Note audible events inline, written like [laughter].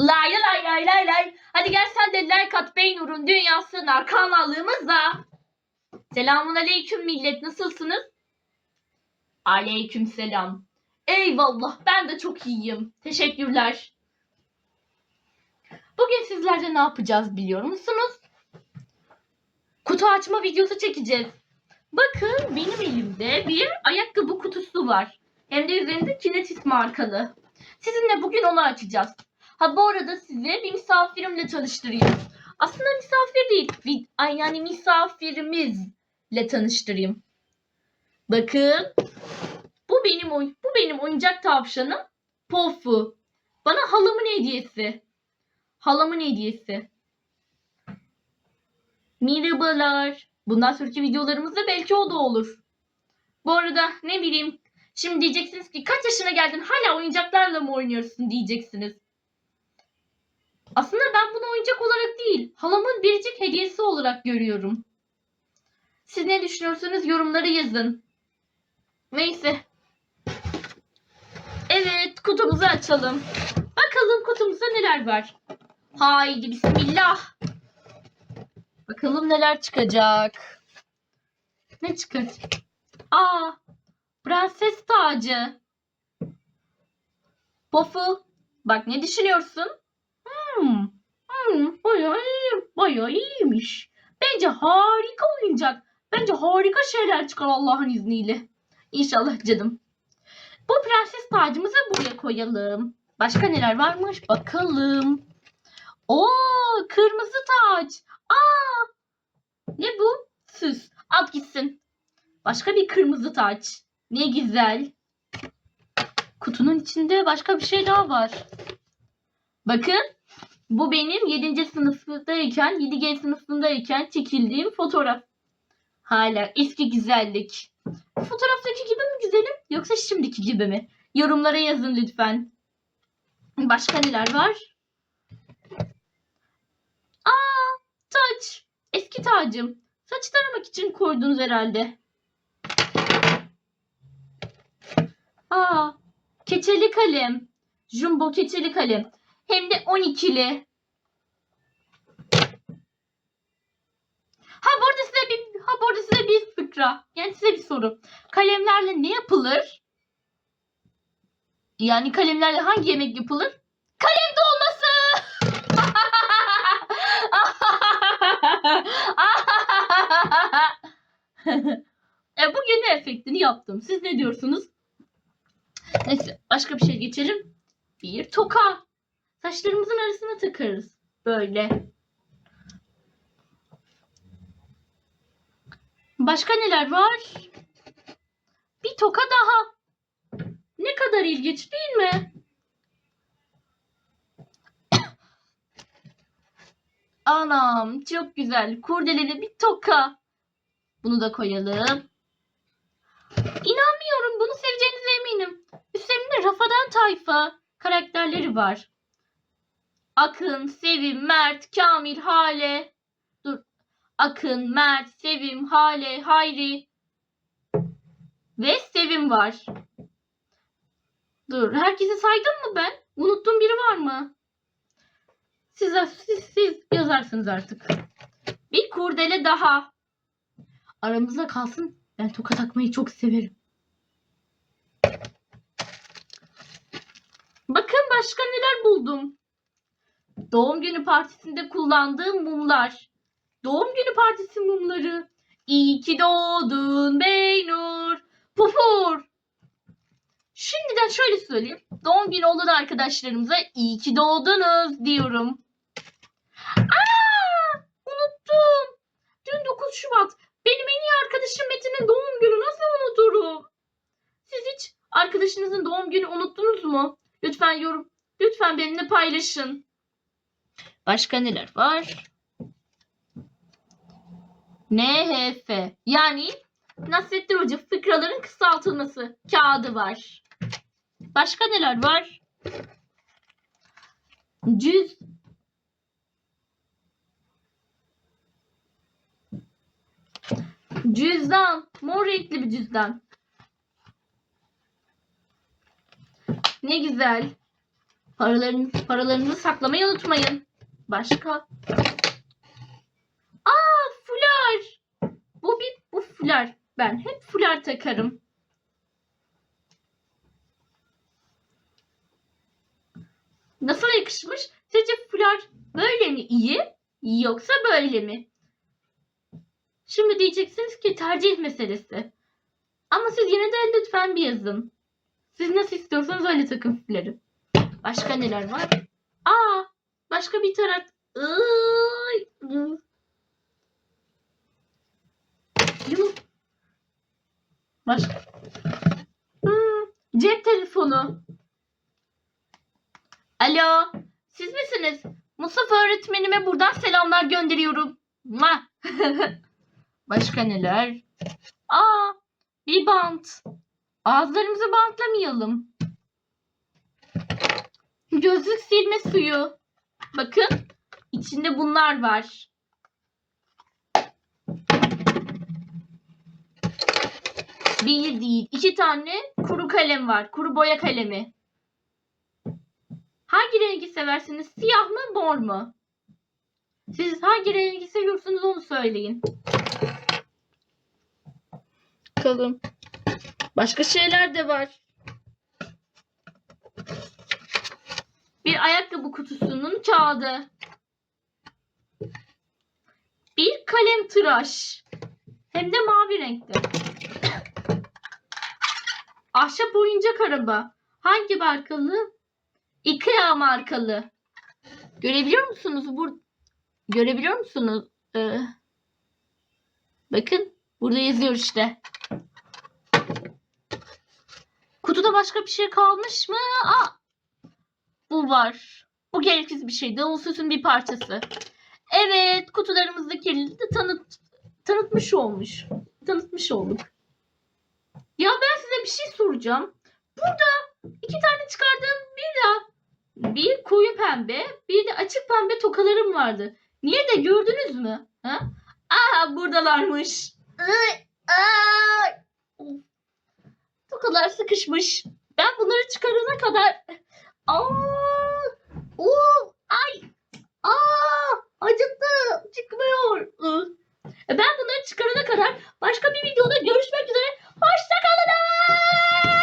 Lay lay lay lay lay. Hadi gel sen de like at Beynur'un dünyasına kanalımıza. Selamun aleyküm millet nasılsınız? Aleyküm selam. Eyvallah ben de çok iyiyim. Teşekkürler. Bugün sizlerle ne yapacağız biliyor musunuz? Kutu açma videosu çekeceğiz. Bakın benim elimde bir ayakkabı kutusu var. Hem de üzerinde Kinetis markalı. Sizinle bugün onu açacağız. Ha bu arada size bir misafirimle tanıştırayım. Aslında misafir değil. Ay yani misafirimizle tanıştırayım. Bakın. Bu benim bu benim oyuncak tavşanım. Pofu. Bana halamın hediyesi. Halamın hediyesi. Merhabalar. Bundan sonraki videolarımızda belki o da olur. Bu arada ne bileyim şimdi diyeceksiniz ki kaç yaşına geldin hala oyuncaklarla mı oynuyorsun diyeceksiniz. Aslında ben bunu oyuncak olarak değil halamın biricik hediyesi olarak görüyorum. Siz ne düşünüyorsunuz yorumları yazın. Neyse. Evet kutumuzu açalım. Bakalım kutumuzda neler var. Haydi bismillah. Bakalım neler çıkacak. Ne çıkacak? Aa, prenses tacı. Pofu, bak ne düşünüyorsun? Hmm, hmm, bayağı iyi, bayağı iyiymiş. Bence harika oyuncak. Bence harika şeyler çıkar Allah'ın izniyle. İnşallah canım. Bu prenses tacımızı buraya koyalım. Başka neler varmış bakalım. Oo, kırmızı taç. Aa, ne bu? Süs. At gitsin. Başka bir kırmızı taç. Ne güzel. Kutunun içinde başka bir şey daha var. Bakın. Bu benim 7. sınıftayken, 7G sınıfındayken çekildiğim fotoğraf. Hala eski güzellik. Fotoğraftaki gibi mi güzelim yoksa şimdiki gibi mi? Yorumlara yazın lütfen. Başka neler var? Aa, taç. Eski tacım. Saç taramak için koydunuz herhalde. Aa, keçeli kalem. Jumbo keçeli kalem. Hem de 12'li. Ha burada size bir ha burada size bir fıkra. Yani size bir soru. Kalemlerle ne yapılır? Yani kalemlerle hangi yemek yapılır? Kalem dolması. [laughs] e, bugün efektini yaptım. Siz ne diyorsunuz? Neyse başka bir şey geçelim. Bir toka. Saçlarımızın arasına takarız. Böyle. Başka neler var? Bir toka daha. Ne kadar ilginç değil mi? [coughs] Anam çok güzel. Kurdeleli bir toka. Bunu da koyalım. İnanmıyorum. Bunu seveceğinize eminim. Üstlerinde Rafadan tayfa karakterleri var. Akın, Sevim, Mert, Kamil, Hale. Dur. Akın, Mert, Sevim, Hale, Hayri ve Sevim var. Dur. Herkesi saydım mı ben? Unuttuğum biri var mı? Siz, siz, siz yazarsınız artık. Bir kurdele daha. Aramızda kalsın. Ben toka takmayı çok severim. Bakın başka neler buldum. Doğum günü partisinde kullandığım mumlar. Doğum günü partisi mumları. İyi ki doğdun Beynur. Pufur. Şimdiden şöyle söyleyeyim. Doğum günü olan arkadaşlarımıza iyi ki doğdunuz diyorum. Aa, unuttum. Dün 9 Şubat. Benim en iyi arkadaşım Metin'in doğum günü nasıl unuturum? Siz hiç arkadaşınızın doğum günü unuttunuz mu? Lütfen yorum, lütfen benimle paylaşın. Başka neler var? NHF yani Nasrettin Hoca fıkraların kısaltılması kağıdı var. Başka neler var? Cüz Cüzdan. Mor renkli bir cüzdan. Ne güzel. Paralarını, paralarınızı saklamayı unutmayın. Başka? Aa fular. Bu bir bu fular. Ben hep fular takarım. Nasıl yakışmış? Sizce fular böyle mi iyi yoksa böyle mi? Şimdi diyeceksiniz ki tercih meselesi. Ama siz yine de lütfen bir yazın. Siz nasıl istiyorsanız öyle takın fuları. Başka neler var? Aa, başka bir ıı. Yuh. Başka. Hmm, cep telefonu. Alo, siz misiniz? Mustafa öğretmenime buradan selamlar gönderiyorum. [laughs] Başka neler? Aa, bir bant. Ağızlarımızı bantlamayalım. Gözlük silme suyu. Bakın, içinde bunlar var. Bir değil, iki tane kuru kalem var. Kuru boya kalemi. Hangi rengi seversiniz? Siyah mı, mor mu? Siz hangi rengi seviyorsunuz onu söyleyin. Bakalım. Başka şeyler de var. Bir ayakkabı kutusunun kağıdı. Bir kalem tıraş. Hem de mavi renkte. Ahşap oyuncak araba. Hangi markalı? Ikea markalı. Görebiliyor musunuz? Bur Görebiliyor musunuz? Ee, bakın burada yazıyor işte. Kutuda başka bir şey kalmış mı? Aa, bu var. Bu gereksiz bir şey. Davul süsün bir parçası. Evet, kutularımızdaki tanıt tanıtmış olmuş. Tanıtmış olduk. Ya ben size bir şey soracağım. Burada iki tane çıkardığım bir de bir koyu pembe, bir de açık pembe tokalarım vardı. Niye de gördünüz mü? Ha? Aa buradalarmış. Tokalar sıkışmış. Ben bunları çıkarana kadar Aa! Oo, ay. Aa, acıttı. Çıkmıyor. E, ben bunları çıkarana kadar başka bir videoda görüşmek üzere. Hoşça kalın.